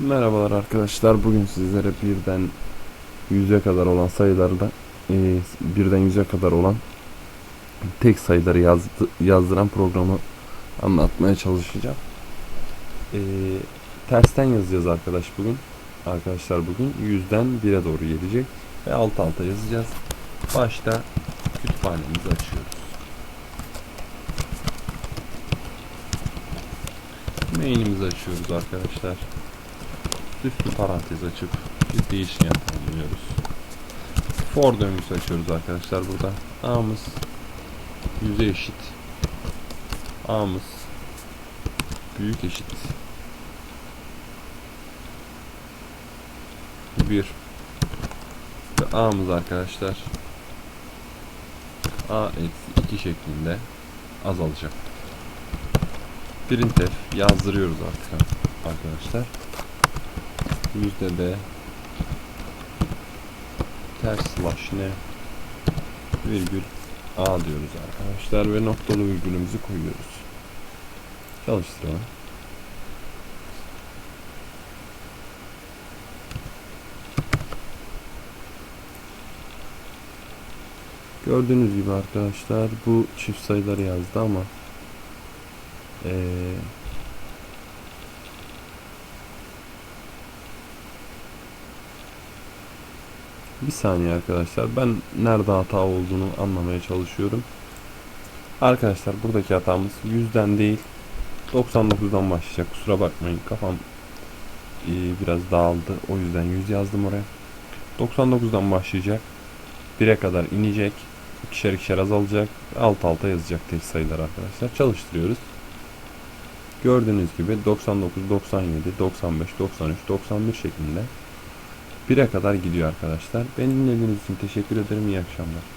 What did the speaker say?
Merhabalar arkadaşlar. Bugün sizlere birden yüze kadar olan sayılarda e, birden yüze kadar olan tek sayıları yazdı, yazdıran programı anlatmaya çalışacağım. E, tersten yazacağız arkadaş bugün. Arkadaşlar bugün yüzden bire doğru gelecek ve alt alta yazacağız. Başta kütüphanemizi açıyoruz. Main'imizi açıyoruz arkadaşlar. Üstü parantez açıp bir değişken tanımlıyoruz. For döngüsü açıyoruz arkadaşlar burada. A'mız yüze eşit. A'mız büyük eşit. 1 ve A'mız arkadaşlar A eksi 2 şeklinde azalacak. Printf yazdırıyoruz artık arkadaşlar yüzde de ters slash ne virgül a diyoruz arkadaşlar ve noktalı virgülümüzü koyuyoruz. Çalıştıralım. Gördüğünüz gibi arkadaşlar bu çift sayıları yazdı ama eee Bir saniye arkadaşlar. Ben nerede hata olduğunu anlamaya çalışıyorum. Arkadaşlar buradaki hatamız 100'den değil 99'dan başlayacak. Kusura bakmayın kafam e, biraz dağıldı. O yüzden 100 yazdım oraya. 99'dan başlayacak. 1'e kadar inecek. ikişer ikişer azalacak. Alt alta yazacak tek sayılar arkadaşlar. Çalıştırıyoruz. Gördüğünüz gibi 99, 97, 95, 93, 91 şeklinde 1'e kadar gidiyor arkadaşlar. Beni dinlediğiniz için teşekkür ederim. İyi akşamlar.